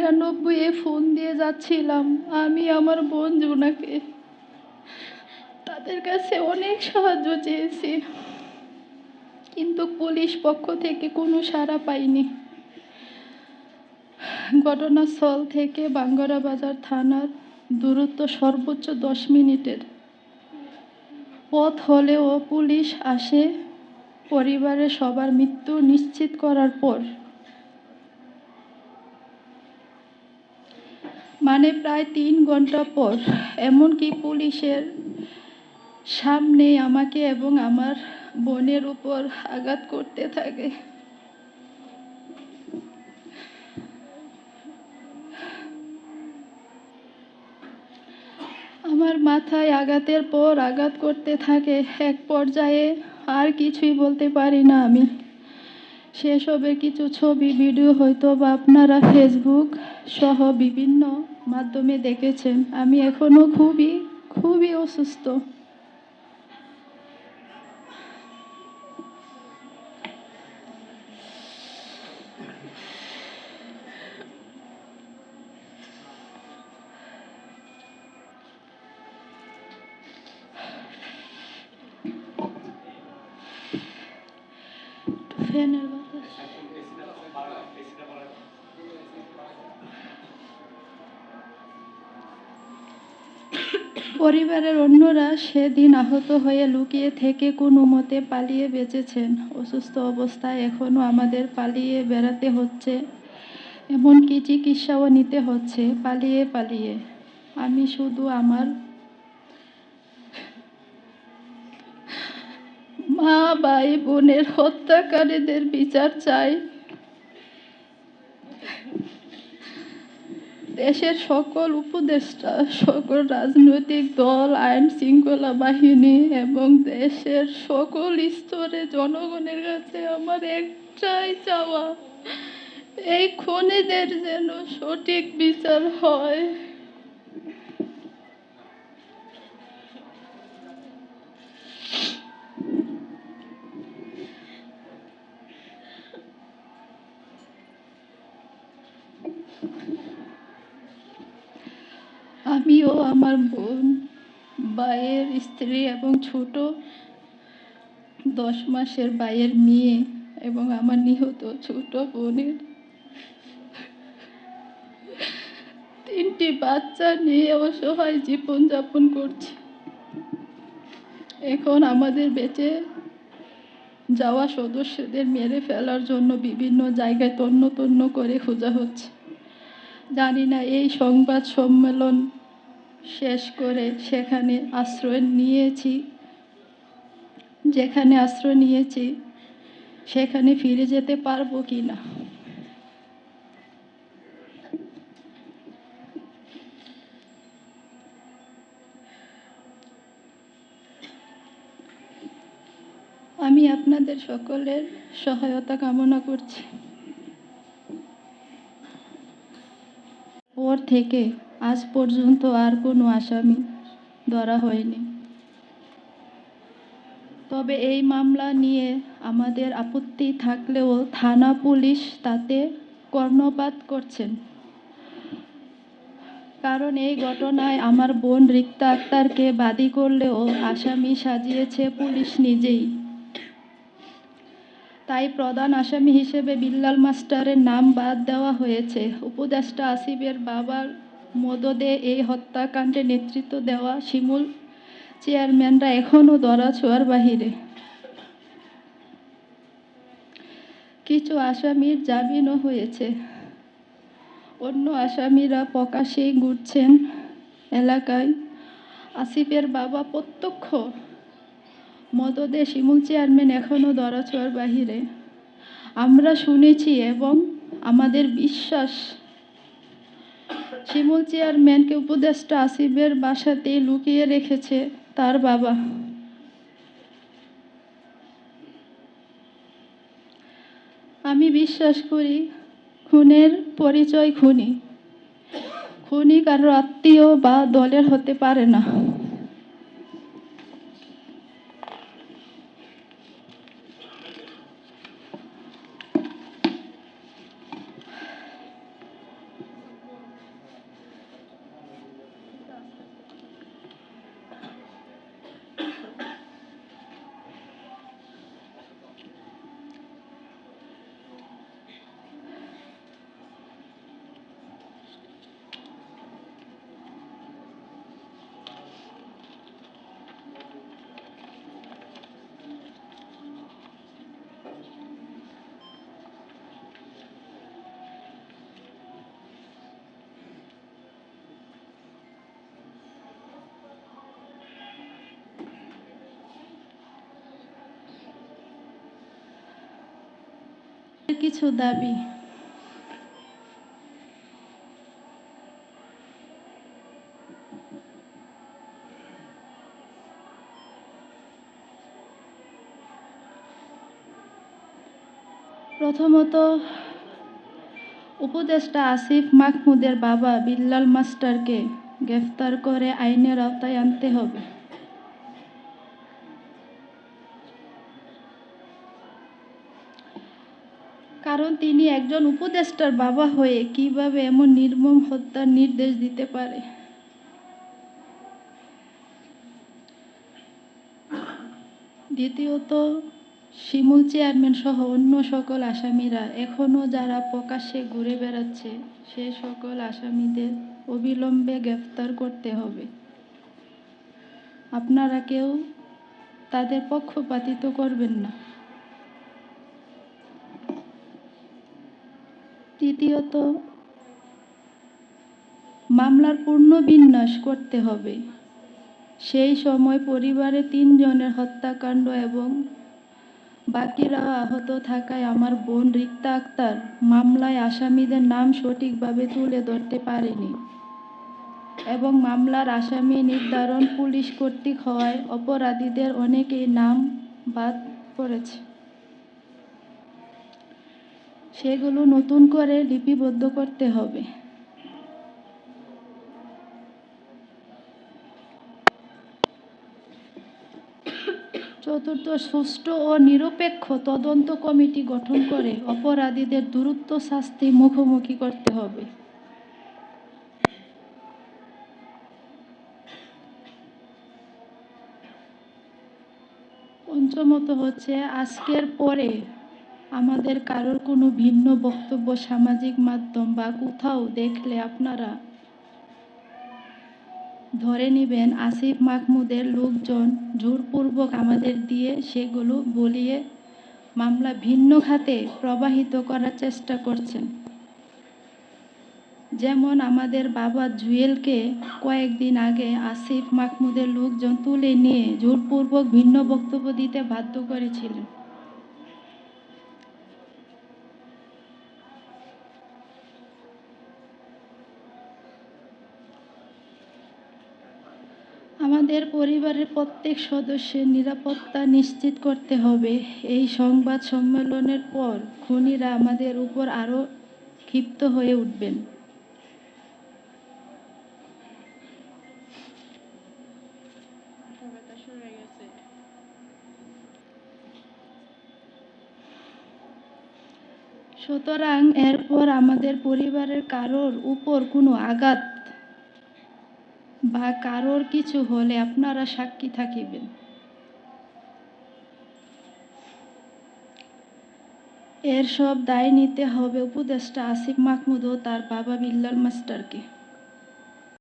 নিরানব্বই এ ফোন দিয়ে যাচ্ছিলাম। আমি, আমার বোন জোনাকে। তাদের কাছে অনেক সাহায্য চেয়েছি। কিন্তু পুলিশ পক্ষ থেকে কোনো সাড়া পাইনি। ঘটনাস্থল থেকে বাঙ্গরা বাজার থানার দূরত্ব সর্বোচ্চ দশ মিনিটের। পথ হলেও পুলিশ আসে পরিবারের সবার মৃত্যু নিশ্চিত করার পর। মানে প্রায় তিন ঘণ্টা পর, এমনকি পুলিশের সামনে আমাকে এবং আমার বোনের উপর আঘাত করতে থাকে। আমার মাথায় আঘাতের পর আঘাত করতে থাকে। এক পর্যায়ে আর কিছুই বলতে পারি না আমি। সেসবের কিছু ছবি, ভিডিও হয়তো বা আপনারা ফেসবুক সহ বিভিন্ন মাধ্যমে দেখেছেন। আমি এখনও খুবই খুবই অসুস্থ। ফ্যানের বাতাস। পরিবারের অন্যরা সেদিন আহত হয়ে লুকিয়ে থেকে কোনো মতে পালিয়ে বেঁচেছেন। অসুস্থ অবস্থায় এখনও আমাদের পালিয়ে বেড়াতে হচ্ছে, এমনকি চিকিৎসাও নিতে হচ্ছে, পালিয়ে পালিয়ে। আমি শুধু আমার মা, ভাই, বোনের হত্যাকারীদের বিচার চাই। দেশের সকল উপদেষ্টা, সকল রাজনৈতিক দল, আইন শৃঙ্খলা বাহিনী এবং দেশের সকল স্তরে জনগণের কাছে আমার একটাই চাওয়া, এই খুনিদের যেন সঠিক বিচার হয়। আমিও আমার বোন, ভাইয়ের স্ত্রী এবং ছোট দশ মাসের ভাইয়ের মেয়ে এবং আমার নিহত ছোট বোনের তিনটি বাচ্চা নিয়ে অসহায় জীবনযাপন করছি। এখন আমাদের বেঁচে যাওয়া সদস্যদের মেরে ফেলার জন্য বিভিন্ন জায়গায় তন্ন তন্ন করে খোঁজা হচ্ছে। জানি না এই সংবাদ সম্মেলন শেষ করে সেখানে আশ্রয় নিয়েছি। যেখানে আশ্রয় নিয়েছি, সেখানে ফিরে যেতে পারব কি না? আমি আপনাদের সকলের সহায়তা কামনা করছি। পর থেকে আজ পর্যন্ত আর কোনো আসামি ধরা হয়নি। তবে এই মামলা নিয়ে আমাদের আপত্তি থাকলেও থানা পুলিশ তাতে কর্ণপাত করছেন। কারণ এই ঘটনায় আমার বোন রিক্তা আক্তারকে বাদী করলেও আসামি সাজিয়েছে পুলিশ নিজেই। তাই প্রধান আসামি হিসেবে বিল্লাল মাস্টারের নাম বাদ দেওয়া হয়েছে। উপদেষ্টা আসিফের বাবার মদদে এই হত্যাকাণ্ডে নেতৃত্ব দেওয়া শিমুল চেয়ারম্যানরা এখনও ধরা ছোঁয়ার বাহিরে। কিছু আসামির জামিনও হয়েছে। অন্য আসামিরা প্রকাশেই ঘুরছেন এলাকায়। আসিফের বাবা প্রত্যক্ষ মদদে শিমুল চেয়ারম্যান এখনও ধরাছোঁয়ার বাহিরে। আমরা শুনেছি এবং আমাদের বিশ্বাস শিমুল চেয়ারম্যানকে উপদেষ্টা আসিফের বাসাতে লুকিয়ে রেখেছে তার বাবা। আমি বিশ্বাস করি, খুনের পরিচয় খুনি। খুনি কারও আত্মীয় বা দলের হতে পারে না। কিছু দাবি। প্রথমত, উপদেষ্টা আসিফ মাহমুদের বাবা বিল্লাল মাস্টারকে গ্রেফতার করে আইনের আওতায় আনতে হবে। কারণ তিনি একজন উপদেষ্টার বাবা হয়ে কীভাবে এমন নির্মম হত্যার নির্দেশ দিতে পারে? দ্বিতীয়ত, শিমুল চেয়ারম্যান সহ অন্য সকল আসামিরা এখনও যারা প্রকাশ্যে ঘুরে বেড়াচ্ছে, সে সকল আসামিদের অবিলম্বে গ্রেফতার করতে হবে। আপনারা কেউ তাদের পক্ষপাতিত করবেন না। তৃতীয়ত, মামলার পূর্ণ বিন্যাস করতে হবে। সেই সময় পরিবারে তিনজনের হত্যাকাণ্ড এবং বাকিরা আহত থাকায় আমার বোন রিক্তা আক্তার মামলায় আসামিদের নাম সঠিকভাবে তুলে ধরতে পারেনি এবং মামলার আসামি নির্ধারণ পুলিশ কর্তৃক হওয়ায় অপরাধীদের অনেকেই নাম বাদ পড়েছে। সেগুলো নতুন করে লিপিবদ্ধ করতে হবে। চতুর্থ, সুষ্ঠু ও নিরপেক্ষ তদন্ত কমিটি গঠন করে অপরাধীদের দ্রুত শাস্তি মুখোমুখি করতে হবে। পঞ্চমত হচ্ছে, আজকের পরে আমাদের কারোর কোনো ভিন্ন বক্তব্য, সামাজিক মাধ্যম বা কোথাও দেখলে আপনারা ধরে নেবেন, আসিফ মাহমুদের লোকজন জোরপূর্বক আমাদের দিয়ে সেগুলো বলিয়ে মামলা ভিন্ন খাতে প্রবাহিত করার চেষ্টা করছেন। যেমন আমাদের বাবা জুয়েলকে কয়েকদিন আগে আসিফ মাহমুদের লোকজন তুলে নিয়ে জোরপূর্বক ভিন্ন বক্তব্য দিতে বাধ্য করেছিলেন। আমাদের পরিবারের প্রত্যেক সদস্যের নিরাপত্তা নিশ্চিত করতে হবে। এই সংবাদ সম্মেলনের পর খুনিরা আমাদের উপর আরও ক্ষিপ্ত হয়ে উঠবেন। সুতরাং এরপর আমাদের পরিবারের কারোর উপর কোনো আঘাত বা কারোর কিছু হলে আপনারা সাক্ষী থাকিবেন। এর সব দায় নিতে হবে উপদেষ্টা আসিফ মাহমুদ ও তার বাবা বিল্লাল মাস্টারকে।